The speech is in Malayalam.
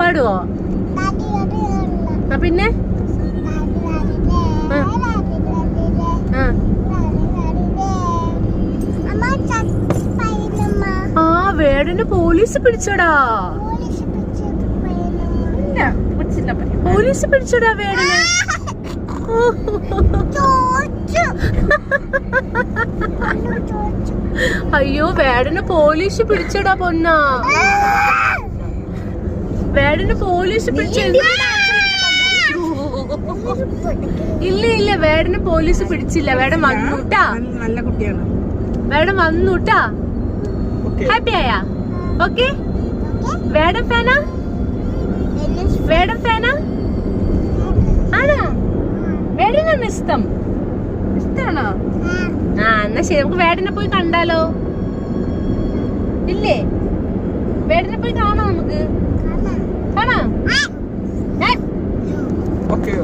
പാടുവോ? ആ പിന്നെ? ആ. വേടന് പോലീസ് പിടിച്ചോടാ. പോലീസ് പിടിച്ചോടാ വേടന്. അയ്യോ വേടന് പോലീസ് പിടിച്ചോടാ പൊന്ന. വേടന് പോലീസ് ഇല്ല! ഇല്ല വേടന് പോലീസ് പിടിച്ചില്ല. വേടൻ വന്നുട്ടാ. നല്ല- കുട്ടിയാണ്. വേടൻ വന്നുട്ടാ. ഹാപ്പി ആയാ? ഓക്കെ വേടം ഫാനാ വേടം ഫാനാ ആണോ? വേടനാണ് ഇഷ്ടം. ഇഷ്ടാണോ? ആ എന്നാ ശരി. നമുക്ക് വേടനെ പോയി കണ്ടാലോ. ഇല്ലേ? വേടനെ പോയി കാണാം നമുക്ക്. കാണാം ഏ? ഓക്കെ